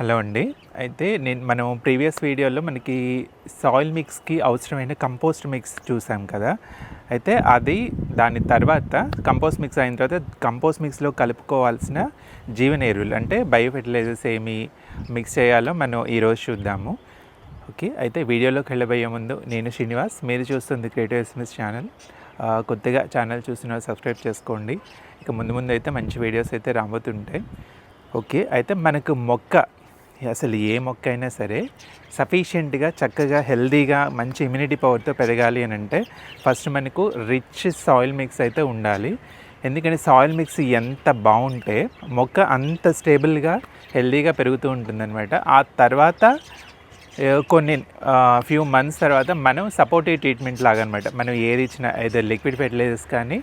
Hello అండి. అయితే నేను మనం ప్రీవియస్ వీడియోలో మనకి సాయిల్ మిక్స్కి అవసరమైన కంపోస్ట్ మిక్స్ చూసాం కదా. అయితే అది దాని తర్వాత కంపోస్ట్ మిక్స్ అయిన తర్వాత కంపోస్ట్ మిక్స్లో కలుపుకోవాల్సిన జీవన ఎరువులు అంటే బయో ఫెర్టిలైజర్స్ ఏమి మిక్స్ చేయాలో మనం ఈరోజు చూద్దాము. ఓకే అయితే వీడియోలోకి వెళ్ళబోయే ముందు నేను శ్రీనివాస్ మీరు చూస్తుంది క్రియేటివ్ ఎస్ఎంఎస్ ఛానల్. కొద్దిగా కొత్తగా ఛానల్ చూసిన సబ్స్క్రైబ్ చేసుకోండి. ఇక ముందు ముందు అయితే మంచి వీడియోస్ అయితే రాబోతుంటాయి. ఓకే అయితే మనకు మొక్క అసలు ఏ మొక్క అయినా సరే సఫిషియెంట్గా చక్కగా హెల్దీగా మంచి ఇమ్యూనిటీ పవర్తో పెరగాలి అని అంటే ఫస్ట్ మనకు రిచ్ సాయిల్ మిక్స్ అయితే ఉండాలి. ఎందుకంటే సాయిల్ మిక్స్ ఎంత బాగుంటే మొక్క అంత స్టేబుల్గా హెల్దీగా పెరుగుతూ ఉంటుందన్నమాట. ఆ తర్వాత కొన్ని ఫ్యూ మంత్స్ తర్వాత మనం సపోర్టివ్ ట్రీట్మెంట్ లాగా అనమాట మనం ఏది ఇచ్చినా ఏదో లిక్విడ్ ఫెర్టిలైజర్స్ కానీ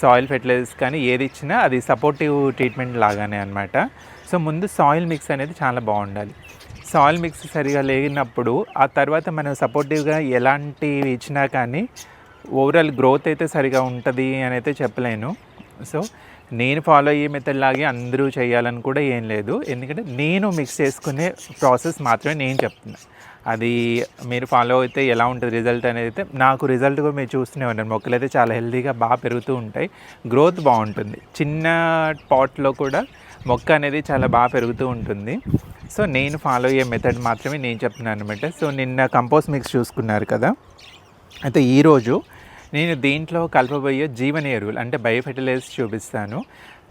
సాయిల్ ఫెర్టిలైజర్స్ కానీ ఏది ఇచ్చినా అది సపోర్టివ్ ట్రీట్మెంట్ లాగానే అనమాట సో ముందు సాయిల్ మిక్స్ అనేది చాలా బాగుండాలి. సాయిల్ మిక్స్ సరిగా లేనప్పుడు ఆ తర్వాత మనం సపోర్టివ్గా ఎలాంటివి ఇచ్చినా కానీ ఓవరాల్ గ్రోత్ అయితే సరిగా ఉంటుంది అని అయితే చెప్పలేను. సో నేను ఫాలో అయ్యే మెథడ్ లాగే అందరూ చేయాలని కూడా ఏం లేదు. ఎందుకంటే నేను మిక్స్ చేసుకునే ప్రాసెస్ మాత్రమే నేను చెప్తున్నా. అది మీరు ఫాలో అయితే ఎలా ఉంటుంది రిజల్ట్ అనేది అయితే నాకు రిజల్ట్ కూడా మీరు చూస్తూనే ఉన్నారు. మొక్కలు అయితే చాలా హెల్తీగా బాగా పెరుగుతూ ఉంటాయి. గ్రోత్ బాగుంటుంది. చిన్న పాట్లో కూడా మొక్క అనేది చాలా బాగా పెరుగుతూ ఉంటుంది. సో నేను ఫాలో అయ్యే మెథడ్ మాత్రమే నేను చెప్తున్నాను అనమాట సో నిన్న కంపోస్ట్ మిక్స్ చూసుకున్నారు కదా? అయితే ఈరోజు నేను దీంట్లో కలపబోయే జీవన ఎరువులు అంటే బయోఫెర్టిలైజర్స్ చూపిస్తాను.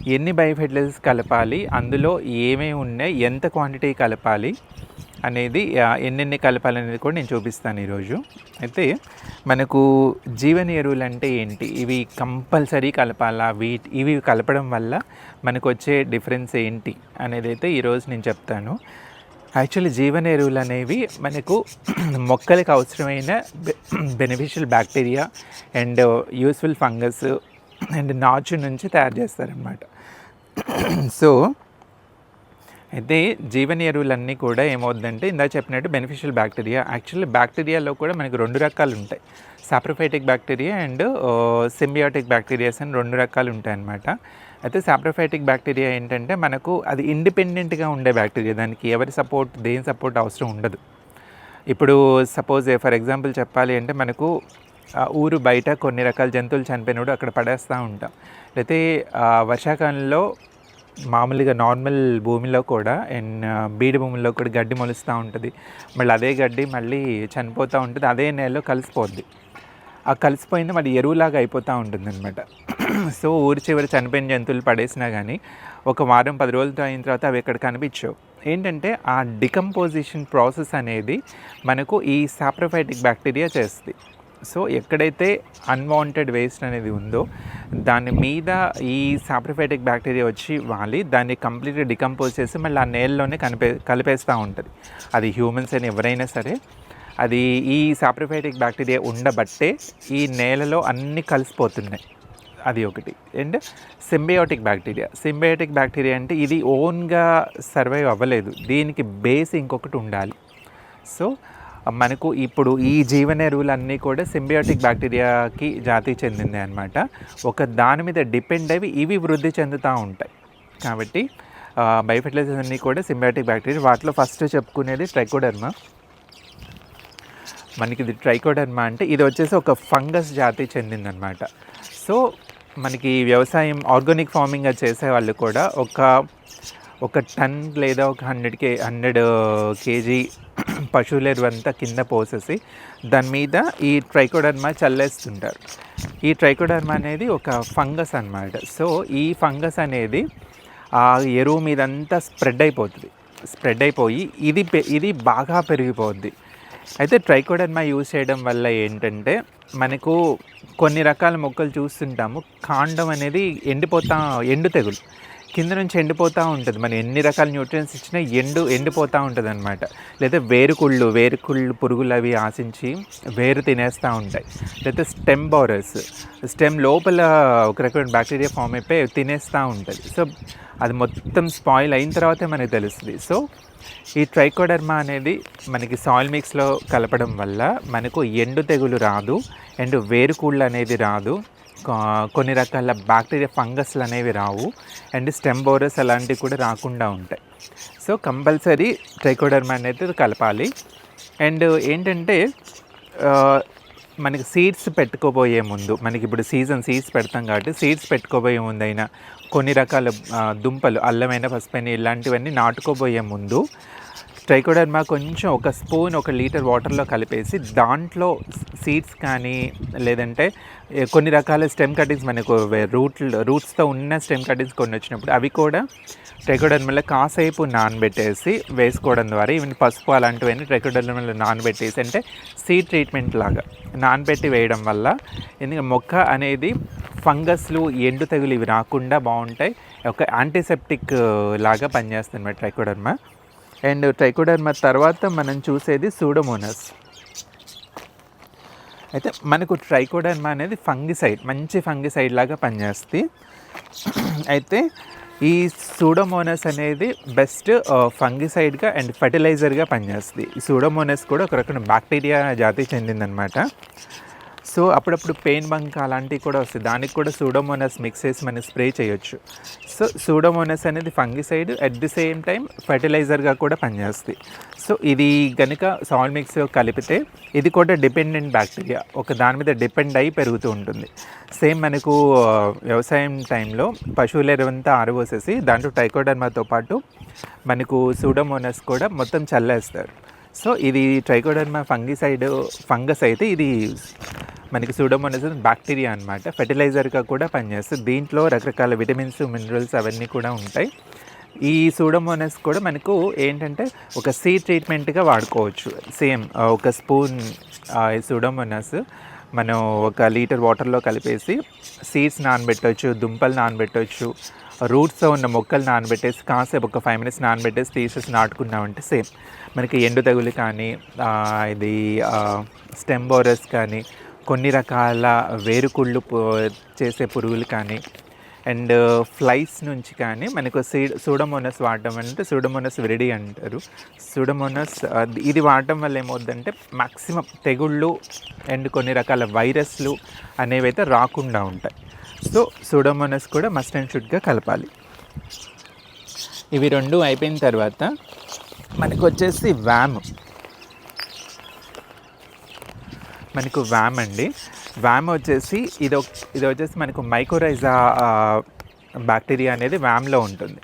ఎన్ని బయోఫెర్టిలైజర్స్ కలపాలి? అందులో ఏమేమి ఉన్నాయి? ఎంత క్వాంటిటీ కలపాలి? అనేది ఎన్నెన్ని కలపాలి అనేది కూడా నేను చూపిస్తాను ఈరోజు. అయితే మనకు జీవన ఎరువులు అంటే ఏంటి? ఇవి కంపల్సరీ కలపాలా? వీటి ఇవి కలపడం వల్ల మనకు వచ్చే డిఫరెన్స్ ఏంటి అనేది అయితే ఈరోజు నేను చెప్తాను. యాక్చువల్లీ జీవన ఎరువులు అనేవి మనకు మొక్కలకు అవసరమైన beneficial bacteria and useful fungus and నాచు నుంచి తయారు చేస్తారనమాట సో అయితే జీవన ఎరువులన్నీ కూడా ఏమవుతుందంటే ఇందా చెప్పినట్టు బెనిఫిషియల్ బ్యాక్టీరియా యాక్చువల్లీ బ్యాక్టీరియాలో కూడా మనకి రెండు రకాలు ఉంటాయి. Saprophytic bacteria and symbiotic bacterias అని రెండు రకాలు ఉంటాయి అన్నమాట అయితే సాప్రోఫైటిక్ బ్యాక్టీరియా ఏంటంటే మనకు అది ఇండిపెండెంట్గా ఉండే బ్యాక్టీరియా దానికి ఎవరి సపోర్ట్ దేని సపోర్ట్ అవసరం ఉండదు. ఇప్పుడు సపోజ్ ఫర్ ఎగ్జాంపుల్ చెప్పాలి అంటే మనకు ఊరు బయట కొన్ని రకాల జంతువులు చనిపోయినప్పుడు అక్కడ పడేస్తూ ఉంటాం. అయితే వర్షాకాలంలో మామూలుగా నార్మల్ భూమిలో కూడా అండ్ బీడు భూమిలో కూడా గడ్డి మొలుస్తూ ఉంటుంది. మళ్ళీ అదే గడ్డి మళ్ళీ చనిపోతూ ఉంటుంది. అదే నేలలో కలిసిపోద్ది. ఆ కలిసిపోయింది మరి ఎరువులాగా అయిపోతూ ఉంటుంది అనమాట సో ఊరి చివరి చనిపోయిన జంతువులు పడేసినా కానీ ఒక వారం పది రోజులతో అయిన తర్వాత అవి ఎక్కడ కనిపించవు. ఏంటంటే ఆ డికంపోజిషన్ ప్రాసెస్ అనేది మనకు ఈ సాప్రోఫైటిక్ బ్యాక్టీరియా చేస్తుంది. సో ఎక్కడైతే అన్వాంటెడ్ వేస్ట్ అనేది ఉందో దాని మీద ఈ సాప్రిఫైటిక్ బ్యాక్టీరియా వచ్చి వాలి దాన్ని కంప్లీట్గా డికంపోజ్ చేసి మళ్ళీ ఆ నేలలోనే కనిపే కలిపేస్తూ ఉంటుంది. అది హ్యూమన్స్ అని ఎవరైనా సరే అది ఈ సాప్రిఫైటిక్ బ్యాక్టీరియా ఉండబట్టే ఈ నేలలో అన్నీ కలిసిపోతున్నాయి. అది ఒకటి. And symbiotic bacteria symbiotic bacteria అంటే ఇది ఓన్గా సర్వైవ్ అవ్వలేదు. దీనికి బేస్ ఇంకొకటి ఉండాలి. సో మనకు ఇప్పుడు ఈ జీవన ఎరువులన్నీ కూడా సింబయోటిక్ బ్యాక్టీరియాకి జాతి చెందింది అనమాట ఒక దాని మీద డిపెండ్ అవి ఇవి వృద్ధి చెందుతూ ఉంటాయి. కాబట్టి బయోఫెర్టిలైజర్స్ అన్నీ కూడా సింబయోటిక్ బ్యాక్టీరియా వాటిలో ఫస్ట్ చెప్పుకునేది ట్రైకోడర్మా. మనకి ఇది ట్రైకోడర్మా అంటే ఇది వచ్చేసి ఒక ఫంగస్ జాతి చెందిందనమాట సో మనకి వ్యవసాయం ఆర్గానిక్ ఫార్మింగ్ చేసే వాళ్ళు కూడా ఒక ఒక టన్ లేదా ఒక హండ్రెడ్ కే హండ్రెడ్ కేజీ పశువుల ఎరువు అంతా కింద పోసేసి దాని మీద ఈ ట్రైకోడర్మా చల్లేస్తుంటారు. ఈ ట్రైకోడర్మా అనేది ఒక ఫంగస్ అన్నమాట. సో ఈ ఫంగస్ అనేది ఆ ఎరువు మీదంతా స్ప్రెడ్ అయిపోతుంది. స్ప్రెడ్ అయిపోయి ఇది పె- ఇది బాగా పెరిగిపోద్ది. అయితే ట్రైకోడర్మా యూజ్ చేయడం వల్ల ఏంటంటే మనకు కొన్ని రకాల మొక్కలు చూస్తుంటాము. కాండం అనేది ఎండిపోతా ఎండు తెగులు. కింద నుంచి ఎండిపోతూ ఉంటుంది. మనం ఎన్ని రకాల న్యూట్రియన్స్ ఇచ్చినా ఎండు ఎండిపోతూ ఉంటుంది అనమాట లేదా వేరుకుళ్ళు వేరుకుళ్ళు పురుగులు అవి ఆశించి వేరు తినేస్తూ ఉంటాయి. లేదా స్టెమ్ బోరస్ స్టెమ్ లోపల ఒక రకమైన బ్యాక్టీరియా ఫామ్ అయిపోయి తినేస్తూ ఉంటుంది. సో అది మొత్తం స్పాయిల్ అయిన తర్వాతే మనకు తెలుస్తుంది. సో ఈ ట్రైకోడర్మా అనేది మనకి సాయిల్ మిక్స్లో కలపడం వల్ల మనకు ఎండు తెగులు రాదు ఎండు వేరుకూళ్ళు అనేది రాదు కొన్ని రకాల బ్యాక్టీరియా ఫంగస్లు అనేవి రావు. అండ్ స్టెమ్ బోరస్ అలాంటివి కూడా రాకుండా ఉంటాయి. సో కంపల్సరీ ట్రైకోడర్మా అనేది కలపాలి. అండ్ ఏంటంటే మనకి సీడ్స్ పెట్టుకోబోయే ముందు మనకి ఇప్పుడు సీజన్ సీడ్స్ పెడతాం కాబట్టి సీడ్స్ పెట్టుకోబోయే ముందు అయినా కొన్ని రకాల దుంపలు అల్లమైన పసుపైన ఇలాంటివన్నీ నాటుకోబోయే ముందు ట్రైకోడర్మా కొంచెం ఒక స్పూన్ ఒక లీటర్ వాటర్లో కలిపేసి దాంట్లో సీడ్స్ కానీ లేదంటే కొన్ని రకాల స్టెమ్ కటింగ్స్ మనకు రూట్ రూట్స్తో ఉన్న స్టెమ్ కటింగ్స్ కొన్ని వచ్చినప్పుడు అవి కూడా ట్రైకోడర్మలో కాసేపు నానబెట్టేసి వేసుకోవడం ద్వారా ఈవెన్ పసుపు అలాంటివన్నీ ట్రైకోడర్మలో నానబెట్టేసి అంటే సీడ్ ట్రీట్మెంట్ లాగా నానబెట్టి వేయడం వల్ల ఎందుకంటే మొక్క అనేది ఫంగస్లు ఎండు తెగులు ఇవి రాకుండా బాగుంటాయి. ఒక యాంటీసెప్టిక్ లాగా పనిచేస్తుంది అన్నమాట ట్రైకోడర్మా అండ్ ట్రైకోడర్మా తర్వాత మనం చూసేది సూడోమోనస్. అయితే మనకు ట్రైకోడర్మా అనేది ఫంగిసైడ్ మంచి ఫంగిసైడ్ లాగా పనిచేస్తుంది. అయితే ఈ సూడోమోనస్ అనేది బెస్ట్ ఫంగిసైడ్గా అండ్ ఫర్టిలైజర్గా పనిచేస్తుంది. ఈ సూడోమోనస్ కూడా ఒక రకమైన బ్యాక్టీరియా జాతికి చెందిందనమాట. సో అప్పుడప్పుడు పెయిన్ బంక్ అలాంటివి కూడా వస్తాయి. దానికి కూడా సూడోమోనస్ మిక్స్ చేసి మనం స్ప్రే చేయొచ్చు. సో సూడోమోనస్ అనేది fungicide at the same time ఫర్టిలైజర్గా కూడా పనిచేస్తుంది సో ఇది కనుక సాయిల్ మిక్స్ కలిపితే ఇది కూడా డిపెండెంట్ బ్యాక్టీరియా. ఒక దాని మీద డిపెండ్ అయి పెరుగుతూ ఉంటుంది. సేమ్ మనకు వ్యవసాయం టైంలో పశువుల ఎరువంతా ఆరబోసేసి దాంట్లో టైకోడర్మాతో పాటు మనకు సూడోమోనస్ కూడా మొత్తం చల్లేస్తారు. సో ఇది ట్రైకోడర్మా ఫంగిసైడ్ ఫంగస్ అయితే ఇది మనకి సూడోమోనస్ బ్యాక్టీరియా అనమాట ఫెర్టిలైజర్గా కూడా పనిచేస్తుంది. దీంట్లో రకరకాల విటమిన్స్ మినరల్స్ అవన్నీ కూడా ఉంటాయి. ఈ సూడోమోనస్ కూడా మనకు ఏంటంటే ఒక సీ ట్రీట్మెంట్గా వాడుకోవచ్చు. సేమ్ ఒక స్పూన్ సూడోమోనస్ మనం ఒక లీటర్ వాటర్లో కలిపేసి సీడ్స్ నానబెట్టవచ్చు దుంపలు నానబెట్టవచ్చు రూట్స్తో ఉన్న మొక్కలు నానబెట్టేసి కాసేపు ఒక ఫైవ్ మినిట్స్ నానబెట్టేసి తీసేసి నాటుకున్నామంటే సేమ్ మనకి ఎండు తెగులు కానీ ఇది స్టెమ్ బోరస్ కానీ కొన్ని రకాల వేరుకుళ్ళు చేసే పురుగులు కానీ అండ్ ఫ్లైస్ నుంచి కానీ మనకు సీ- సూడోమోనస్ వాడటం అంటే సూడోమోనస్ విరిడి అంటారు. సూడోమోనస్ ఇది వాడటం వల్ల ఏమవుద్దంటే మ్యాక్సిమం తెగుళ్ళు అండ్ కొన్ని రకాల వైరస్లు అనేవి అయితే రాకుండా ఉంటాయి. సో సూడోమోనస్ కూడా మస్ట్ అండ్ షుడ్గా కలపాలి. ఇవి రెండు అయిపోయిన తర్వాత మనకు వచ్చేసి వ్యామ్. మనకు వ్యామ్ అండి. వ్యామ్ వచ్చేసి ఇది ఇది వచ్చేసి మనకు మైకోరైజా బ్యాక్టీరియా అనేది వ్యామ్లో ఉంటుంది.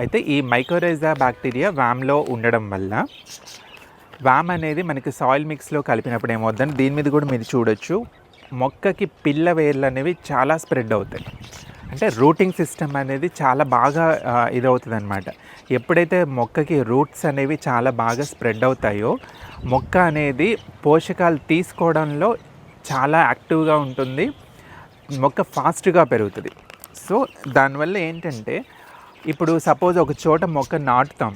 అయితే ఈ మైకోరైజా బ్యాక్టీరియా వ్యామ్లో ఉండడం వల్ల వ్యామ్ అనేది మనకి సాయిల్ మిక్స్లో కలిపినప్పుడు ఏమవుతుందంటే దీని మీద కూడా మీరు చూడొచ్చు. మొక్కకి పిల్ల వేర్లు అనేవి చాలా స్ప్రెడ్ అవుతాయి. అంటే రూటింగ్ సిస్టమ్ అనేది చాలా బాగా ఇదవుతుంది అనమాట ఎప్పుడైతే మొక్కకి రూట్స్ అనేవి చాలా బాగా స్ప్రెడ్ అవుతాయో మొక్క అనేది పోషకాలు తీసుకోవడంలో చాలా యాక్టివ్గా ఉంటుంది. మొక్క ఫాస్ట్గా పెరుగుతుంది. సో దానివల్ల ఏంటంటే ఇప్పుడు సపోజ్ ఒక చోట మొక్క నాటుతాం.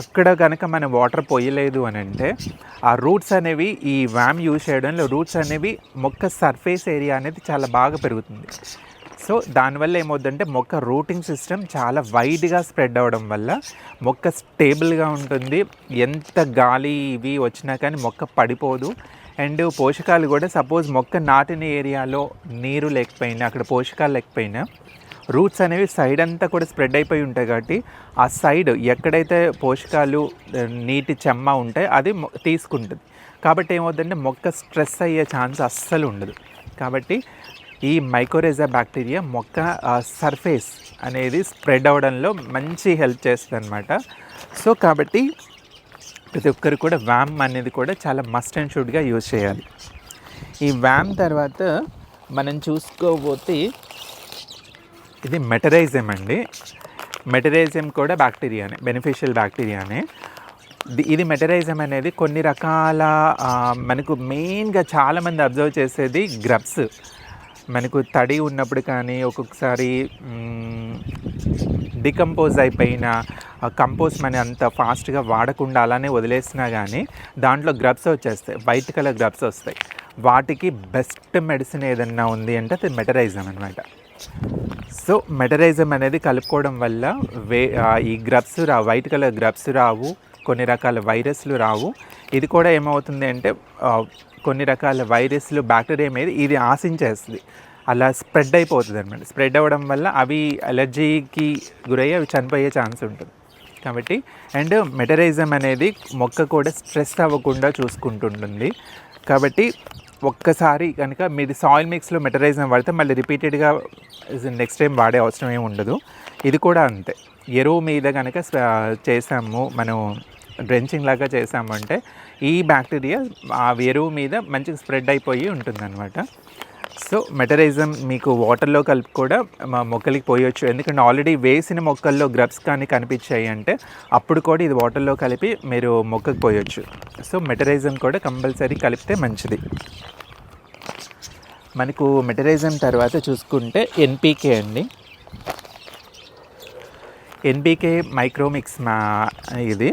అక్కడ కనుక మనం వాటర్ పోయలేదు అని అంటే ఆ రూట్స్ అనేవి ఈ వ్యామ్ యూజ్ చేయడంలో రూట్స్ అనేవి మొక్క సర్ఫేస్ ఏరియా అనేది చాలా బాగా పెరుగుతుంది. సో దానివల్ల ఏమవుతుందంటే మొక్క రూటింగ్ సిస్టమ్ చాలా వైడ్గా స్ప్రెడ్ అవ్వడం వల్ల మొక్క స్టేబుల్గా ఉంటుంది. ఎంత గాలి ఇవి వచ్చినా కానీ మొక్క పడిపోదు. అండ్ పోషకాలు కూడా సపోజ్ మొక్క నాటిన ఏరియాలో నీరు లేకపోయినా అక్కడ పోషకాలు లేకపోయినా రూట్స్ అనేవి సైడ్ అంతా కూడా స్ప్రెడ్ అయిపోయి ఉంటాయి కాబట్టి ఆ సైడ్ ఎక్కడైతే పోషకాలు నీటి చెమ్మ ఉంటాయి అది తీసుకుంటుంది. కాబట్టి ఏమవుతుందంటే మొక్క స్ట్రెస్ అయ్యే ఛాన్స్ అస్సలు ఉండదు. కాబట్టి ఈ మైకోరేజా బ్యాక్టీరియా మొక్క సర్ఫేస్ అనేది స్ప్రెడ్ అవ్వడంలో మంచి హెల్ప్ చేస్తుంది అనమాట సో కాబట్టి ప్రతి ఒక్కరు కూడా వ్యామ్ అనేది కూడా చాలా మస్ట్ అండ్ షుడ్గా యూజ్ చేయాలి. ఈ వ్యామ్ తర్వాత మనం చూసుకోబోతే ఇది మెటరైజం అండి. మెటరైజం కూడా బ్యాక్టీరియానే బెనిఫిషియల్ బ్యాక్టీరియానే. ది- ఇది మెటరైజం అనేది కొన్ని రకాల మనకు మెయిన్గా చాలామంది అబ్జర్వ్ చేసేది గ్రబ్స్. మనకు తడి ఉన్నప్పుడు కానీ ఒక్కొక్కసారి డికంపోజ్ అయిపోయిన కంపోస్ట్ మనీ అంత ఫాస్ట్గా వాడకుండా అలానే వదిలేసినా కానీ దాంట్లో గ్రబ్స్ వచ్చేస్తాయి. వైట్ కలర్ గ్రబ్స్ వస్తాయి. వాటికి బెస్ట్ మెడిసిన్ ఏదన్నా ఉంది అంటే అది మెటరైజం అనమాట సో మెటరైజం అనేది కలుపుకోవడం వల్ల వే ఈ గ్రబ్స్ రా వైట్ కలర్ గ్రబ్స్ రావు కొన్ని రకాల వైరస్లు రావు. ఇది కూడా ఏమవుతుంది అంటే కొన్ని రకాల వైరస్లు బ్యాక్టీరియా మీద ఇది ఆశించేస్తుంది. అలా స్ప్రెడ్ అయిపోతుంది అనమాట స్ప్రెడ్ అవ్వడం వల్ల అవి అలర్జీకి గురయ్యి అవి చనిపోయే ఛాన్స్ ఉంటుంది. కాబట్టి అండ్ మెటరైజం అనేది మొక్క కూడా స్ట్రెస్ అవ్వకుండా చూసుకుంటుంటుంది. కాబట్టి ఒక్కసారి కనుక మీరు సాయిల్ మిక్స్లో మెటరైజన్ వాడితే మళ్ళీ రిపీటెడ్గా నెక్స్ట్ టైం వాడే అవసరం ఏమి ఉండదు. ఇది కూడా అంతే. ఎరువు మీద కనుక చేసాము మనం డ్రెంచింగ్ లాగా చేసామంటే ఈ బ్యాక్టీరియా ఆ ఎరువు మీద మంచిగా స్ప్రెడ్ అయిపోయి ఉంటుందన్నమాట. సో మెటరైజం మీకు వాటర్లో కలిపి కూడా మా మొక్కలకి పోయొచ్చు. ఎందుకంటే ఆల్రెడీ వేసిన మొక్కల్లో గ్రబ్స్ కానీ కనిపించాయి అంటే అప్పుడు కూడా ఇది వాటర్లో కలిపి మీరు మొక్కకు పోయొచ్చు. సో మెటరైజం కూడా కంపల్సరీ కలిపితే మంచిది. మనకు మెటరైజం తర్వాత చూసుకుంటే ఎన్పీకే అండి. ఎన్పీకే మైక్రోమిక్స్ మా ఇది.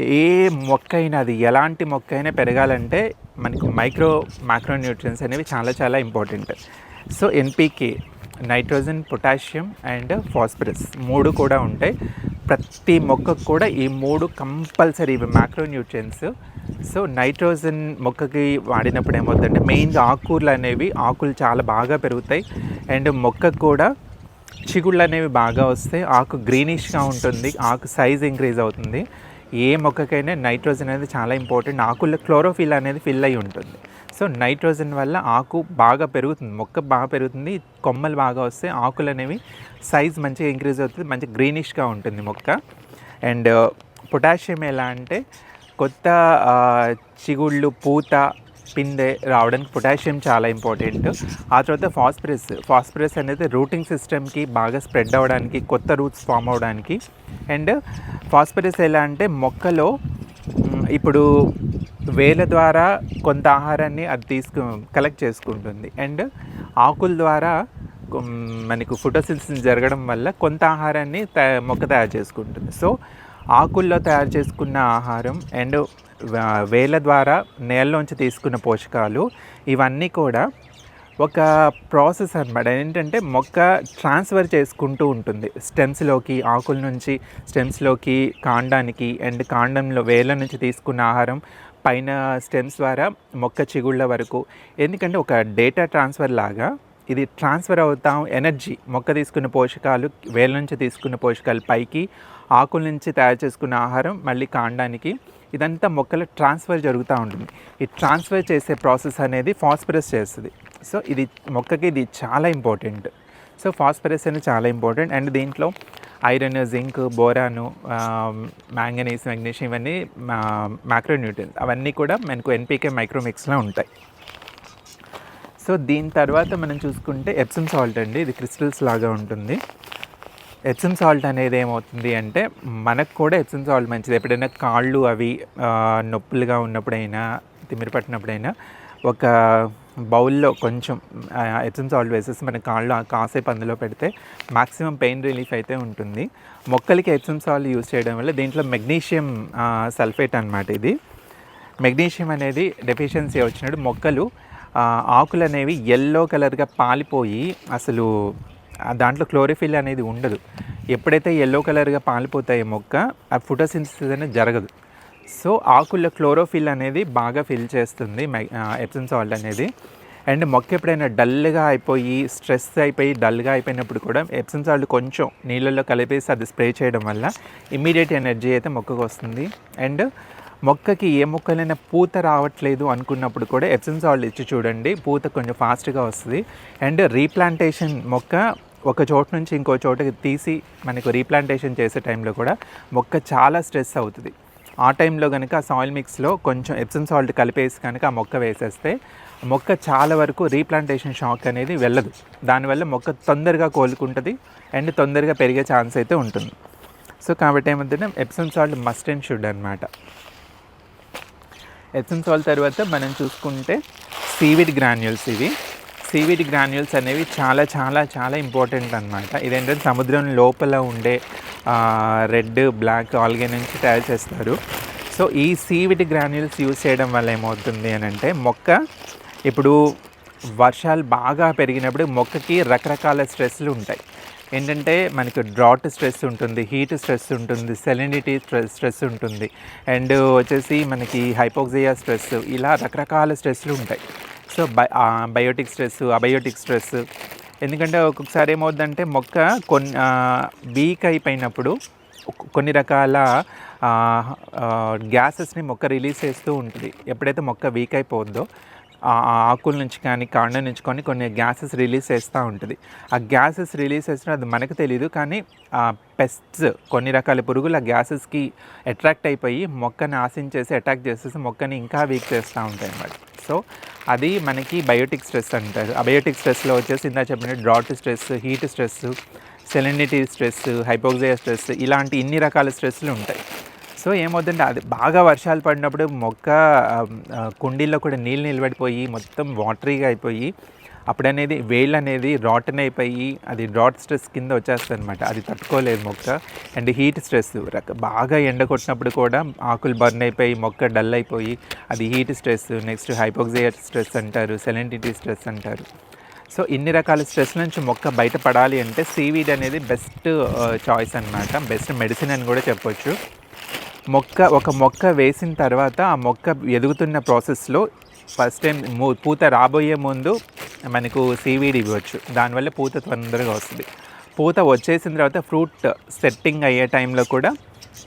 ఏ మొక్క అయినా అది ఎలాంటి మొక్క అయినా పెరగాలంటే మనకు మైక్రో న్యూట్రియన్స్ అనేవి చాలా చాలా important. So NPK nitrogen potassium and phosphorus మూడు కూడా ఉంటాయి. ప్రతి మొక్కకు కూడా ఈ మూడు కంపల్సరీ ఇవి న్యూట్రియన్స్ సో నైట్రోజన్ మొక్కకి వాడినప్పుడు ఏమవుతుందంటే మెయిన్గా ఆకుకూరలు అనేవి ఆకులు చాలా బాగా పెరుగుతాయి. అండ్ మొక్కకు కూడా చిగుళ్ళు అనేవి బాగా వస్తాయి. ఆకు గ్రీనిష్గా ఉంటుంది. ఆకు సైజ్ ఇంక్రీజ్ అవుతుంది. ఏ మొక్కకైనా నైట్రోజన్ అనేది చాలా ఇంపార్టెంట్. ఆకుల్లో క్లోరోఫిల్ అనేది ఫిల్ అయి ఉంటుంది. సో నైట్రోజన్ వల్ల ఆకు బాగా పెరుగుతుంది. మొక్క బాగా పెరుగుతుంది. కొమ్మలు బాగా వస్తే ఆకులు అనేవి సైజ్ మంచిగా ఇంక్రీజ్ అవుతుంది. మంచి గ్రీనిష్గా ఉంటుంది మొక్క. అండ్ పొటాషియం ఎలా అంటే కొత్త చిగుళ్ళు పూత పిందె రావడానికి పొటాషియం చాలా ఇంపార్టెంట్. ఆ తర్వాత ఫాస్ఫరస్. ఫాస్ఫరస్ అనేది రూటింగ్ సిస్టమ్కి బాగా స్ప్రెడ్ అవ్వడానికి కొత్త రూట్స్ ఫామ్ అవ్వడానికి. అండ్ ఫాస్ఫరస్ ఎలా అంటే మొక్కలో ఇప్పుడు వేల ద్వారా కొంత ఆహారాన్ని అది తీసుకు కలెక్ట్ చేసుకుంటుంది. అండ్ ఆకుల ద్వారా మనకు ఫోటోసిన్సిస్ జరగడం వల్ల కొంత ఆహారాన్ని మొక్క తయారు చేసుకుంటుంది. సో ఆకుల్లో తయారు చేసుకున్న ఆహారం అండ్ వేల ద్వారా నేలలోంచి తీసుకున్న పోషకాలు ఇవన్నీ కూడా ఒక ప్రాసెస్ అనమాట ఏంటంటే మొక్క ట్రాన్స్ఫర్ చేసుకుంటూ ఉంటుంది. స్టెమ్స్లోకి ఆకుల నుంచి స్టెమ్స్లోకి కాండానికి అండ్ కాండంలో వేల నుంచి తీసుకున్న ఆహారం పైన స్టెమ్స్ ద్వారా మొక్క చిగుళ్ళ వరకు. ఎందుకంటే ఒక డేటా ట్రాన్స్ఫర్ లాగా ఇది ట్రాన్స్ఫర్ అవుతాం ఎనర్జీ. మొక్క తీసుకున్న పోషకాలు వేల నుంచి తీసుకున్న పోషకాలు పైకి ఆకుల నుంచి తయారు చేసుకున్న ఆహారం మళ్ళీ కాండానికి. ఇదంతా మొక్కల ట్రాన్స్ఫర్ జరుగుతూ ఉంటుంది. ఈ ట్రాన్స్ఫర్ చేసే ప్రాసెస్ అనేది ఫాస్ఫరస్ చేస్తుంది. సో ఇది మొక్కకి ఇది చాలా ఇంపార్టెంట్. సో ఫాస్ఫరస్ అనేది చాలా ఇంపార్టెంట్. అండ్ దీంట్లో iron zinc boron manganese magnesium ఇవన్నీ మ్యాక్రోన్యూట్రియన్స్ అవన్నీ కూడా మనకు ఎన్పీకే మైక్రోమిక్స్లో ఉంటాయి. సో దీని తర్వాత మనం చూసుకుంటే ఎప్సమ్ సాల్ట్ అండి. ఇది క్రిస్టల్స్ లాగా ఉంటుంది. హెచ్ఎన్ సాల్ట్ అనేది ఏమవుతుంది అంటే మనకు కూడా ఎప్సమ్ సాల్ట్ మంచిది. ఎప్పుడైనా కాళ్ళు అవి నొప్పులుగా ఉన్నప్పుడైనా తిమ్మిరి పట్టినప్పుడైనా ఒక బౌల్లో కొంచెం ఎప్సమ్ సాల్ట్ వేసేసి మన కాళ్ళు కాసేపు అందులో పెడితే మాక్సిమం పెయిన్ రిలీఫ్ అయితే ఉంటుంది. మొక్కలకి ఎప్సమ్ సాల్ట్ యూజ్ చేయడం వల్ల దీంట్లో మెగ్నీషియం సల్ఫేట్ అనమాట ఇది. మెగ్నీషియం అనేది డెఫిషియన్సీ వచ్చినప్పుడు మొక్కలు ఆకులు అనేవి ఎల్లో కలర్గా పాలిపోయి అసలు దాంట్లో క్లోరిఫిల్ అనేది ఉండదు. ఎప్పుడైతే ఎల్లో కలర్గా పాలిపోతాయి మొక్క ఆ ఫోటోసింథసిస్ అనేది జరగదు. సో ఆకుల్లో క్లోరోఫిల్ అనేది బాగా ఫిల్ చేస్తుంది ఎప్సన్ సాల్ట్ అనేది. అండ్ మొక్క ఎప్పుడైనా డల్గా అయిపోయి స్ట్రెస్ అయిపోయి డల్గా అయిపోయినప్పుడు కూడా ఎప్సన్ సాల్ట్ కొంచెం నీళ్ళల్లో కలిపేసి అది స్ప్రే చేయడం వల్ల ఇమీడియట్ ఎనర్జీ అయితే మొక్కకు వస్తుంది. అండ్ మొక్కకి ఏ మొక్కలైనా పూత రావట్లేదు అనుకున్నప్పుడు కూడా ఎప్సన్ సాల్ట్ ఇచ్చి చూడండి పూత కొంచెం ఫాస్ట్గా వస్తుంది. అండ్ రీప్లాంటేషన్ మొక్క ఒక చోటు నుంచి ఇంకో చోటుకి తీసి మనకు రీప్లాంటేషన్ చేసే టైంలో కూడా మొక్క చాలా స్ట్రెస్ అవుతుంది. ఆ టైంలో కనుక సాయిల్ మిక్స్లో కొంచెం ఎప్సన్ సాల్ట్ కలిపేసి కనుక ఆ మొక్క వేసేస్తే మొక్క చాలా వరకు రీప్లాంటేషన్ షాక్ అనేది వెళ్ళదు. దానివల్ల మొక్క తొందరగా కోలుకుంటుంది అండ్ తొందరగా పెరిగే ఛాన్స్ అయితే ఉంటుంది. సో కాబట్టి ఏమంటే Epsom salt must and should అనమాట ఎప్సన్ సాల్ట్ తర్వాత మనం చూసుకుంటే సీవిడ్ గ్రాన్యూల్స్ ఇవి. సీవీడ్ గ్రాన్యూల్స్ అనేవి చాలా చాలా చాలా ఇంపార్టెంట్ అనమాట ఇదేంటంటే సముద్రం లోపల ఉండే రెడ్ బ్లాక్ ఆల్గే నుంచి తయారు చేస్తారు. సో ఈ సీవిడ్ గ్రాన్యూల్స్ యూజ్ చేయడం వల్ల ఏమవుతుంది అని అంటే మొక్క ఇప్పుడు వర్షాలు బాగా పెరిగినప్పుడు మొక్కకి రకరకాల స్ట్రెస్లు ఉంటాయి. ఏంటంటే మనకు డ్రాట్ స్ట్రెస్ ఉంటుంది హీట్ స్ట్రెస్ ఉంటుంది సెలినిటీ స్ట్రెస్ స్ట్రెస్ ఉంటుంది. అండ్ వచ్చేసి మనకి హైపోక్సియా స్ట్రెస్ ఇలా రకరకాల స్ట్రెస్లు ఉంటాయి. So by biotic stress abiotic stress ఎందుకంటే ఒక్కొక్కసారి ఏమవుతుందంటే మొక్క కొన్ని వీక్ అయిపోయినప్పుడు కొన్ని రకాల గ్యాసెస్ని మొక్క రిలీజ్ చేస్తూ ఉంటుంది. ఎప్పుడైతే మొక్క వీక్ అయిపోద్దో ఆకుల నుంచి కానీ కాండం నుంచి కానీ కొన్ని గ్యాసెస్ రిలీజ్ చేస్తూ ఉంటుంది. ఆ గ్యాసెస్ రిలీజ్ చేసిన అది మనకు తెలియదు కానీ ఆ పెస్ట్స్ కొన్ని రకాల పురుగులు ఆ గ్యాసెస్కి అట్రాక్ట్ అయిపోయి మొక్కని ఆశించేసి అటాక్ చేసేసి మొక్కని ఇంకా వీక్ చేస్తూ ఉంటాయి అన్నమాట సో అది మనకి బయోటిక్ స్ట్రెస్ అంటారు. ఆ బయోటిక్ స్ట్రెస్లో వచ్చేసి ఇందా చెప్పిన drought stress heat stress salinity stress hypoxia stress ఇలాంటి ఇన్ని రకాల స్ట్రెస్లు ఉంటాయి. సో ఏమవుతుందంటే అది బాగా వర్షాలు పడినప్పుడు మొక్క కుండీల్లో కూడా నీళ్ళు నిలబడిపోయి మొత్తం వాటరీగా అయిపోయి అప్పుడు అనేది వేళ్ళు అనేది రాటన్ అయిపోయి అది రాట్ స్ట్రెస్ కింద వచ్చేస్తుంది అనమాట అది తట్టుకోలేదు మొక్క. అండ్ హీట్ స్ట్రెస్ రక బాగా ఎండ కొట్టినప్పుడు కూడా ఆకులు బర్న్ అయిపోయి మొక్క డల్ అయిపోయి అది heat stress next hypoxia stress అంటారు సెలెంటిటీ స్ట్రెస్ అంటారు. సో ఇన్ని రకాల స్ట్రెస్ నుంచి మొక్క బయటపడాలి అంటే సీవీడ్ అనేది బెస్ట్ చాయిస్ అనమాట బెస్ట్ మెడిసిన్ అని కూడా చెప్పొచ్చు. మొక్క ఒక మొక్క వేసిన తర్వాత ఆ మొక్క ఎదుగుతున్న ప్రాసెస్లో ఫస్ట్ టైం మూ- పూత రాబోయే ముందు మనకు సీవీడ్ ఇవ్వచ్చు దానివల్ల పూత తొందరగా వస్తుంది. పూత వచ్చేసిన తర్వాత ఫ్రూట్ సెట్టింగ్ అయ్యే టైంలో కూడా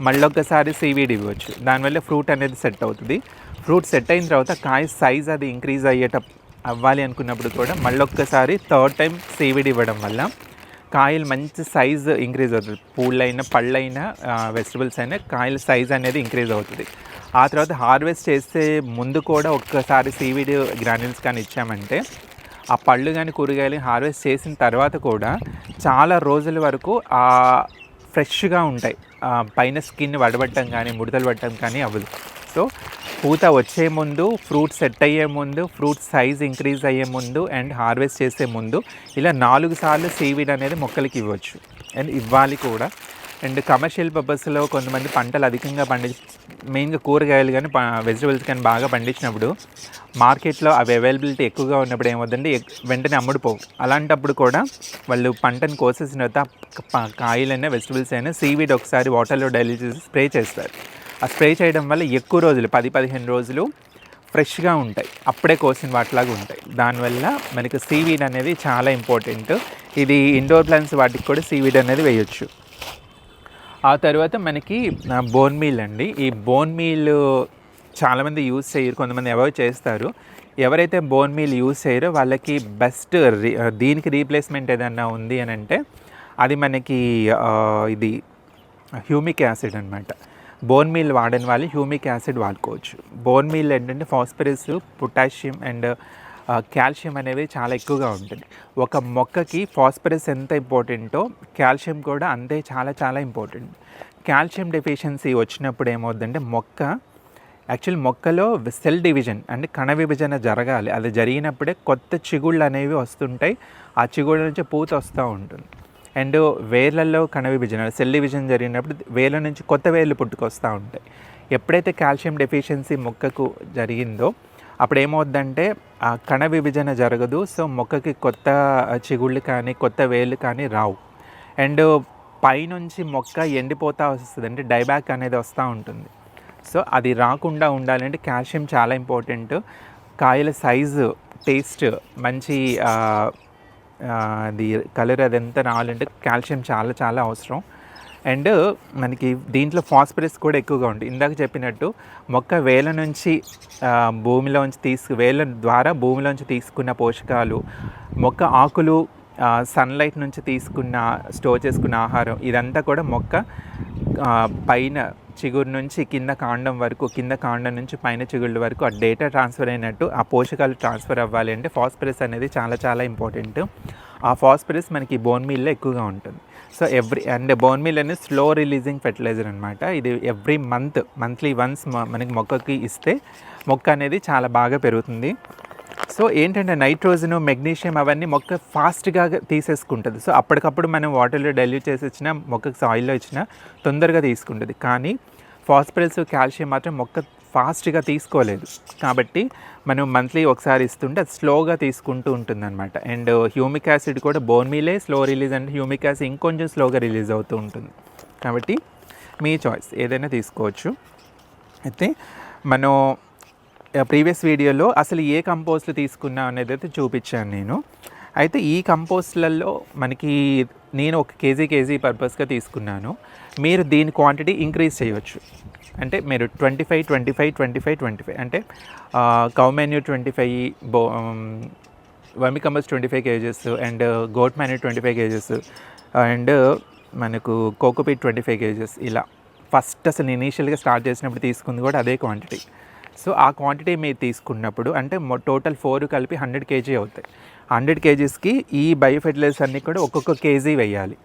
మళ్ళొక్కసారి సీవీడ్ ఇవ్వచ్చు దానివల్ల ఫ్రూట్ అనేది సెట్ అవుతుంది. ఫ్రూట్ సెట్ అయిన తర్వాత కాయ సైజ్ అది ఇంక్రీజ్ అయ్యేట అవ్వాలి అనుకున్నప్పుడు కూడా మళ్ళొక్కసారి థర్డ్ టైం సీవీడ్ ఇవ్వడం వల్ల కాయలు మంచి సైజ్ ఇంక్రీజ్ అవుతుంది. పూలైనా పళ్ళైనా వెజిటబుల్స్ అయినా కాయల సైజ్ అనేది ఇంక్రీజ్ అవుతుంది. ఆ తర్వాత హార్వెస్ట్ చేసే ముందు కూడా ఒక్కసారి సీవీడ్ గ్రాన్యూల్స్ కానీ ఇచ్చామంటే ఆ పళ్ళు కానీ కూరగాయలు హార్వెస్ట్ చేసిన తర్వాత కూడా చాలా రోజుల వరకు ఆ ఫ్రెష్గా ఉంటాయి. పైన స్కిన్ వడబట్టడం కానీ ముడతలు పట్టడం కానీ అవ్వదు. సో పూత వచ్చే ముందు ఫ్రూట్ సెట్ అయ్యే ముందు ఫ్రూట్ సైజ్ ఇంక్రీజ్ అయ్యే ముందు అండ్ హార్వెస్ట్ చేసే ముందు ఇలా నాలుగు సార్లు సీవీడ్ అనేది మొక్కలకి ఇవ్వచ్చు. అండ్ ఇవ్వాలి కూడా. అండ్ కమర్షియల్ పర్పస్లో కొంతమంది పంటలు అధికంగా పండి మెయిన్గా కూరగాయలు కానీ వెజిటబుల్స్ కానీ బాగా పండించినప్పుడు మార్కెట్లో అవి అవైలబిలిటీ ఎక్కువగా ఉన్నప్పుడు ఏమవుతుందంటే వెంటనే అమ్ముడుపోవు అలాంటప్పుడు కూడా వాళ్ళు పంటను కోసేసిన తర్వాత కాయలైనా వెజిటబుల్స్ అయినా సీవీడ్ ఒకసారి వాటర్లో డైల్యూట్ చేసి స్ప్రే చేస్తారు. ఆ స్ప్రే చేయడం వల్ల ఎక్కువ రోజులు పది పదిహేను రోజులు ఫ్రెష్గా ఉంటాయి. అప్పుడే కోసిన వాటిలాగా ఉంటాయి. దానివల్ల మనకి సీవీడ్ అనేది చాలా ఇంపార్టెంట్ ఇది ఇండోర్ ప్లాంట్స్ వాటికి కూడా సీవీడ్ అనేది వేయొచ్చు. ఆ తర్వాత మనకి బోన్ మీల్ అండి. ఈ బోన్ మీల్ చాలామంది యూజ్ చేయరు కొంతమంది అవాయిడ్ చేస్తారు. ఎవరైతే బోన్ మీల్ యూజ్ చేయరో వాళ్ళకి బెస్ట్ దీనికి రీప్లేస్మెంట్ ఏదన్నా ఉంది అని అంటే అది మనకి ఇది హ్యూమిక్ యాసిడ్ అనమాట బోన్ మీల్ వాడని వాళ్ళు హ్యూమిక్ యాసిడ్ వాడుకోవచ్చు. బోన్ మీల్ ఏంటంటే ఫాస్ఫరస్ పొటాషియం అండ్ కాల్షియం అనేవి చాలా ఎక్కువగా ఉంటుంది. ఒక మొక్కకి ఫాస్ఫరస్ ఎంత ఇంపార్టెంటో కాల్షియం కూడా అంతే చాలా చాలా ఇంపార్టెంట్. కాల్షియం డెఫిషియన్సీ వచ్చినప్పుడు ఏమవుతుందంటే మొక్క యాక్చువల్ మొక్కలో సెల్ డివిజన్ అంటే కణ విభజన జరగాలి. అది జరిగినప్పుడే కొత్త చిగుళ్ళు అనేవి వస్తుంటాయి. ఆ చిగుళ్ళ నుంచి పూత వస్తూ ఉంటుంది. అండ్ వేర్లలో కణ విభజన సెల్ డివిజన్ జరిగినప్పుడు వేర్ల నుంచి కొత్త వేర్లు పుట్టుకొస్తూ ఉంటాయి. ఎప్పుడైతే కాల్షియం డెఫిషియన్సీ మొక్కకు జరిగిందో అప్పుడు ఏమవుద్దంటే ఆ కణ విభజన జరగదు. సో మొక్కకి కొత్త చిగుళ్ళు కానీ కొత్త వేర్లు కానీ రావు. అండ్ పైనుంచి మొక్క ఎండిపోతూ వస్తుంది అంటే డైబ్యాక్ అనేది వస్తూ ఉంటుంది. సో అది రాకుండా ఉండాలంటే కాల్షియం చాలా ఇంపార్టెంట్. కాయల సైజు టేస్ట్ మంచి అది కలర్ అది కలర్ అదంతా రావాలంటే కాల్షియం చాలా చాలా అవసరం. అండ్ మనకి దీంట్లో ఫాస్ఫరస్ కూడా ఎక్కువగా ఉంటుంది. ఇందాక చెప్పినట్టు మొక్క వేల నుంచి భూమిలోంచి తీసుకు వేల ద్వారా భూమిలోంచి తీసుకున్న పోషకాలు మొక్క ఆకులు సన్లైట్ నుంచి తీసుకున్న స్టోర్ చేసుకున్న ఆహారం ఇదంతా కూడా మొక్క పైన చిగురు నుంచి కింద కాండం వరకు కింద కాండం నుంచి పైన చిగుళ్ళ వరకు ఆ డేటా ట్రాన్స్ఫర్ అయినట్టు ఆ పోషకాలు ట్రాన్స్ఫర్ అవ్వాలి అంటే ఫాస్ఫరస్ అనేది చాలా చాలా ఇంపార్టెంట్ ఆ ఫాస్ఫరస్ మనకి బోన్ మీల్లో ఎక్కువగా ఉంటుంది. So every and bone meal అనేది స్లో రిలీజింగ్ ఫెర్టిలైజర్ అనమాట ఇది ఎవ్రీ మంత్ మంత్లీ వన్స్ మనకి మొక్కకి ఇస్తే మొక్క అనేది చాలా బాగా పెరుగుతుంది. సో ఏంటంటే నైట్రోజన్ మెగ్నీషియం అవన్నీ మొక్క ఫాస్ట్గా తీసేసుకుంటుంది. సో అప్పటికప్పుడు మనం వాటర్లో డైల్యూట్ చేసి ఇచ్చినా మొక్కకి సాయిల్లో ఇచ్చినా తొందరగా తీసుకుంటుంది. కానీ ఫాస్ఫరస్ కాల్షియం మాత్రం మొక్క ఫాస్ట్గా తీసుకోలేదు. కాబట్టి మనం మంత్లీ ఒకసారి ఇస్తుంటే అది స్లోగా తీసుకుంటూ ఉంటుంది అనమాట అండ్ హ్యూమిక్ యాసిడ్ కూడా బోన్ మీలే స్లో రిలీజ్ అంటే హ్యూమిక్ యాసిడ్ ఇంకొంచెం స్లోగా రిలీజ్ అవుతూ ఉంటుంది. కాబట్టి మీ చాయిస్ ఏదైనా తీసుకోవచ్చు. అయితే మనం ప్రీవియస్ వీడియోలో అసలు ఏ కంపోస్ట్లు తీసుకున్నా అనేది అయితే చూపించాను నేను. అయితే ఈ కంపోస్ట్లలో మనకి నేను ఒక కేజీ కేజీ పర్పస్గా తీసుకున్నాను. మీరు దీని క్వాంటిటీ ఇంక్రీజ్ చేయవచ్చు. అంటే మీరు twenty five twenty five twenty five twenty five అంటే కౌ మెన్యూ ట్వంటీ ఫైవ్ బో vermicompost twenty five kgs and goat manure twenty five kgs and మనకు కోకోపీట్ ట్వంటీ ఫైవ్ కేజెస్ ఇలా. ఫస్ట్ అసలు ఇనీషియల్గా స్టార్ట్ చేసినప్పుడు తీసుకుంది కూడా అదే క్వాంటిటీ. సో ఆ క్వాంటిటీ మీరు తీసుకున్నప్పుడు అంటే టోటల్ ఫోర్ కలిపి హండ్రెడ్ కేజీ అవుతాయి. హండ్రెడ్ కేజీస్కి ఈ బయో ఫెర్టిలైజర్స్ అన్నీ కూడా ఒక్కొక్క కేజీ వేయాలి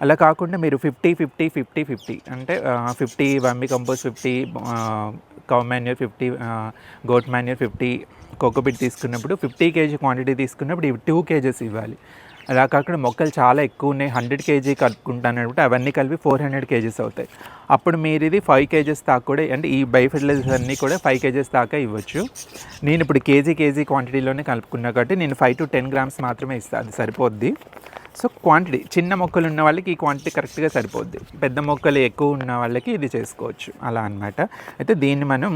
అలా కాకుండా మీరు ఫిఫ్టీ ఫిఫ్టీ ఫిఫ్టీ ఫిఫ్టీ అంటే fifty vermicompost fifty cow manure fifty goat manure fifty cocopeat తీసుకున్నప్పుడు ఫిఫ్టీ కేజీ క్వాంటిటీ తీసుకున్నప్పుడు ఇవి టూ కేజెస్ ఇవ్వాలి. అలా కాకుండా మొక్కలు చాలా ఎక్కువ ఉన్నాయి. హండ్రెడ్ కేజీ కలుపుకుంటానంటే అవన్నీ కలిపి ఫోర్ హండ్రెడ్ కేజీస్ అవుతాయి. అప్పుడు మీరు ఇది ఫైవ్ కేజెస్ దాకా కూడా అంటే ఈ బై ఫెర్టిలైజర్స్ అన్నీ కూడా ఫైవ్ కేజెస్ దాకా ఇవ్వచ్చు. నేను ఇప్పుడు కేజీ కేజీ క్వాంటిటీలోనే కలుపుకున్నా కాబట్టి నేను ఫైవ్ టు టెన్ గ్రామ్స్ మాత్రమే ఇస్తాను అది సరిపోద్ది. సో క్వాంటిటీ చిన్న మొక్కలు ఉన్న వాళ్ళకి ఈ క్వాంటిటీ కరెక్ట్గా సరిపోద్ది. పెద్ద మొక్కలు ఎక్కువ ఉన్న వాళ్ళకి ఇది చేసుకోవచ్చు. అలా అనమాట అయితే దీన్ని మనం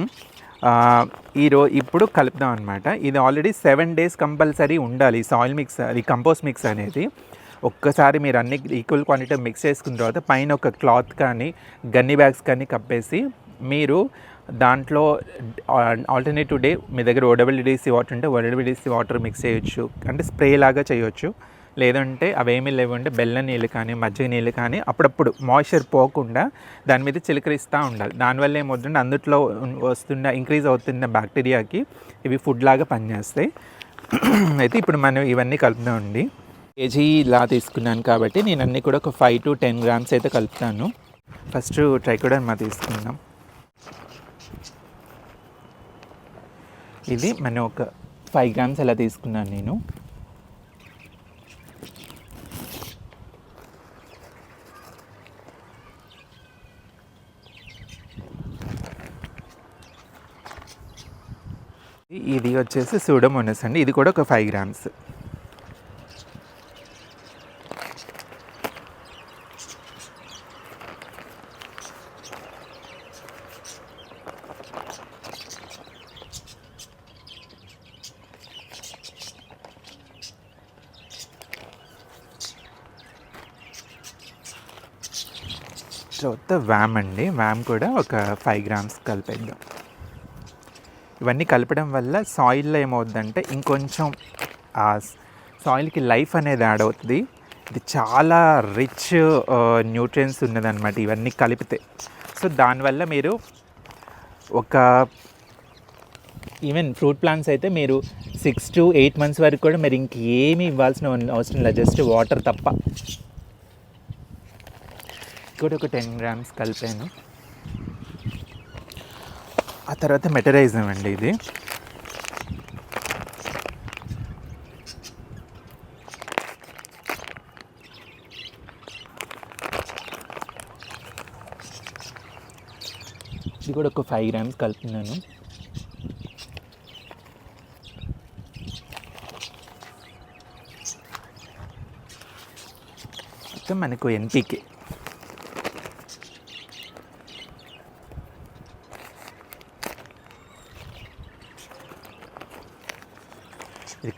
ఈరో ఇప్పుడు కలుపుదాం అనమాట ఇది ఆల్రెడీ సెవెన్ డేస్ కంపల్సరీ ఉండాలి. సాయిల్ మిక్స్ ఈ కంపోస్ట్ మిక్స్ అనేది. ఒక్కసారి మీరు అన్ని ఈక్వల్ క్వాంటిటీ మిక్స్ చేసుకున్న తర్వాత పైన ఒక క్లాత్ కానీ గన్ని బ్యాగ్స్ కానీ కప్పేసి మీరు దాంట్లో ఆల్టర్నేటివ్ డే మీ దగ్గర ఓడబ్ల్యూడిసి వాటర్ ఉంటే ఓడబ్ల్యూడిసి వాటర్ మిక్స్ చేయొచ్చు. అంటే స్ప్రే లాగా చేయొచ్చు. లేదంటే అవేమీ లేవంటే బెల్లం నీళ్ళు కానీ మజ్జిగ నీళ్ళు కానీ అప్పుడప్పుడు మాయిశ్చర్ పోకుండా దాని మీద చిలకరిస్తూ ఉండాలి. దానివల్ల ఏమవుతుందంటే అందుట్లో వస్తున్న ఇంక్రీజ్ అవుతున్న బ్యాక్టీరియాకి ఇవి ఫుడ్ లాగా పనిచేస్తాయి. అయితే ఇప్పుడు మనం ఇవన్నీ కలుపుదామండి. కేజీ ఇలా తీసుకున్నాను కాబట్టి నేను అన్నీ కూడా ఒక ఫైవ్ టు టెన్ గ్రామ్స్ అయితే కలుపుతాను. ఫస్ట్ ట్రైకోడర్మా తీసుకుందాం. ఇది మనం ఒక ఫైవ్ గ్రామ్స్ అలా తీసుకున్నాను నేను. ఇది వచ్చేసి సూడోమోనస్ అండి. ఇది కూడా ఒక ఫైవ్ గ్రామ్స్ తర్వాత వ్యామ్ అండి. వ్యామ్ కూడా ఒక ఫైవ్ గ్రామ్స్ కలిపేద్దాం. ఇవన్నీ కలపడం వల్ల సాయిల్లో ఏమవుతుందంటే ఇంకొంచెం సాయిల్కి లైఫ్ అనేది యాడ్ అవుతుంది. ఇది చాలా రిచ్ న్యూట్రియన్స్ ఉన్నదన్నమాట ఇవన్నీ కలిపితే. సో దానివల్ల మీరు ఒక ఈవెన్ ఫ్రూట్ ప్లాంట్స్ అయితే మీరు సిక్స్ టు ఎయిట్ మంత్స్ వరకు కూడా మీరు ఇంకేమీ ఇవ్వాల్సిన అవసరం లేదు. జస్ట్ వాటర్ తప్ప. కూడా ఒక టెన్ గ్రామ్స్ కలిపాను. ఆ తర్వాత మెటరైజం అండి ఇది. ఇది కూడా ఒక ఫైవ్ గ్రామ్స్ కలుపుతున్నాను. మొత్తం మనకు ఎన్పికే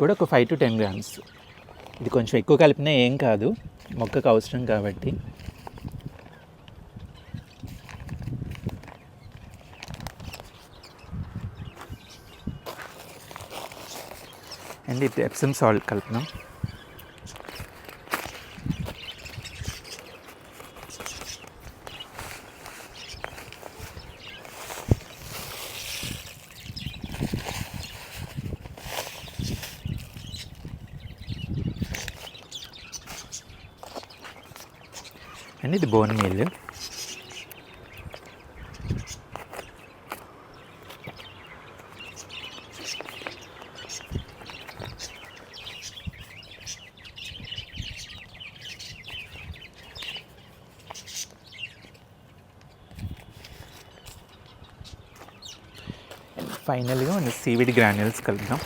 కూడా ఒక ఫైవ్ టు టెన్ గ్రామ్స్ ఇది కొంచెం ఎక్కువ కలిపినా ఏం కాదు. మొక్కకు అవసరం కాబట్టి. అండ్ ఇది ఎప్సమ్ సాల్ట్ కలిపినాం అండ్ ఇది బోన్ మీల్ ఫైనల్గా మన సీవిడ్ గ్రాన్యూల్స్ కలుపుదాం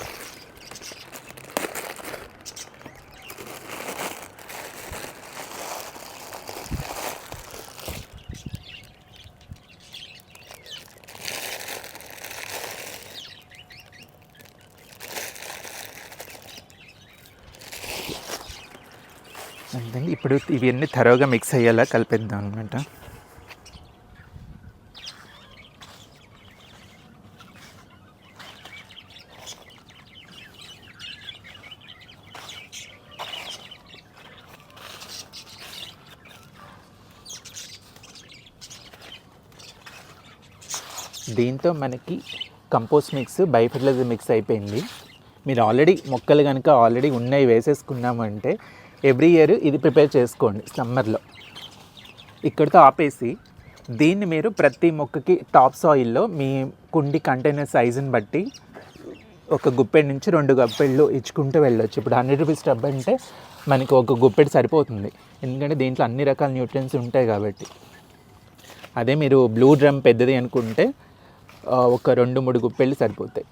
అర్థమైంది ఇప్పుడు ఇవన్నీ తరోగా మిక్స్ అయ్యేలా కలిపేద్దాం అనమాట దీంతో మనకి కంపోస్ట్ మిక్స్ బయోఫర్టిలైజర్ మిక్స్ అయిపోయింది. మీరు ఆల్రెడీ మొక్కలు కనుక ఆల్రెడీ ఉన్నాయి వేసేసుకున్నామంటే ఎవ్రీ ఇయర్ ఇది ప్రిపేర్ చేసుకోండి సమ్మర్లో. ఇక్కడితో ఆపేసి దీన్ని మీరు ప్రతి మొక్కకి టాప్ సాయిల్లో మీ కుండి కంటైనర్ సైజుని బట్టి ఒక గుప్పెడు నుంచి రెండు గుప్పెళ్ళు ఇచ్చుకుంటూ వెళ్ళొచ్చు. ఇప్పుడు హండ్రెడ్ రూపీస్ టబ్ అంటే మనకి ఒక గుప్పెడు సరిపోతుంది. ఎందుకంటే దీంట్లో అన్ని రకాల న్యూట్రియన్స్ ఉంటాయి కాబట్టి. అదే మీరు బ్లూ డ్రమ్ పెద్దది అనుకుంటే ఒక రెండు మూడు గుప్పెళ్ళు సరిపోతాయి.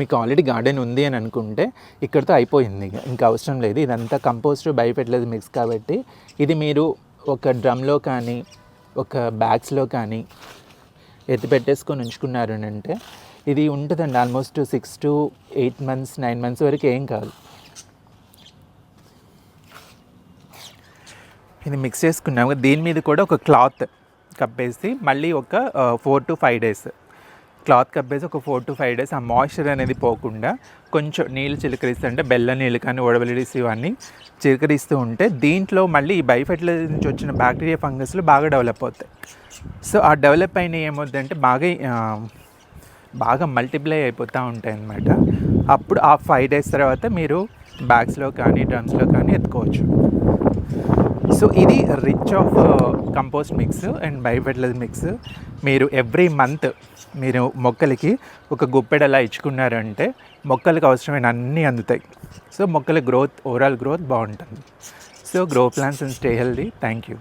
మీకు ఆల్రెడీ గార్డెన్ ఉంది అని అనుకుంటే ఇక్కడతో అయిపోయింది ఇక. ఇంకా అవసరం లేదు. ఇదంతా కంపోస్ట్ భయపెట్టలేదు మిక్స్ కాబట్టి. ఇది మీరు ఒక డ్రమ్లో కానీ ఒక బ్యాగ్స్లో కానీ ఎత్తి పెట్టేసుకొని ఉంచుకున్నారు అని అంటే ఇది ఉంటుందండి almost six to eight months nine months వరకు ఏం కాదు. ఇది మిక్స్ చేసుకున్నాము. దీని మీద కూడా ఒక క్లాత్ కప్పేసి మళ్ళీ ఒక four to five days cloth కప్పేసి ఒక ఫోర్ టు ఫైవ్ డేస్ ఆ మాయిశ్చర్ అనేది పోకుండా కొంచెం నీళ్ళు చిలకరిస్తూ అంటే బెల్ల నీళ్ళు కానీ ఉడవలిడిసి ఇవన్నీ చిలకరిస్తూ ఉంటే దీంట్లో మళ్ళీ ఈ బైఫెట్ల నుంచి వచ్చిన బ్యాక్టీరియా ఫంగస్లు బాగా డెవలప్ అవుతాయి. సో ఆ డెవలప్ అయిన ఏమవుతుందంటే బాగా బాగా మల్టిప్లై అయిపోతూ ఉంటాయి అన్నమాట. అప్పుడు ఆ ఫైవ్ డేస్ తర్వాత మీరు బ్యాగ్స్లో కానీ డ్రమ్స్లో కానీ ఎత్తుకోవచ్చు. సో ఇది rich of compost mix and biofertiliser mix మీరు ఎవ్రీ మంత్ మీరు మొక్కలకి ఒక గుప్పెడ ఎలా ఇచ్చుకున్నారంటే మొక్కలకు అవసరమైన అన్నీ అందుతాయి. సో మొక్కల గ్రోత్ ఓవరాల్ గ్రోత్ బాగుంటుంది. So grow plants and stay healthy thank you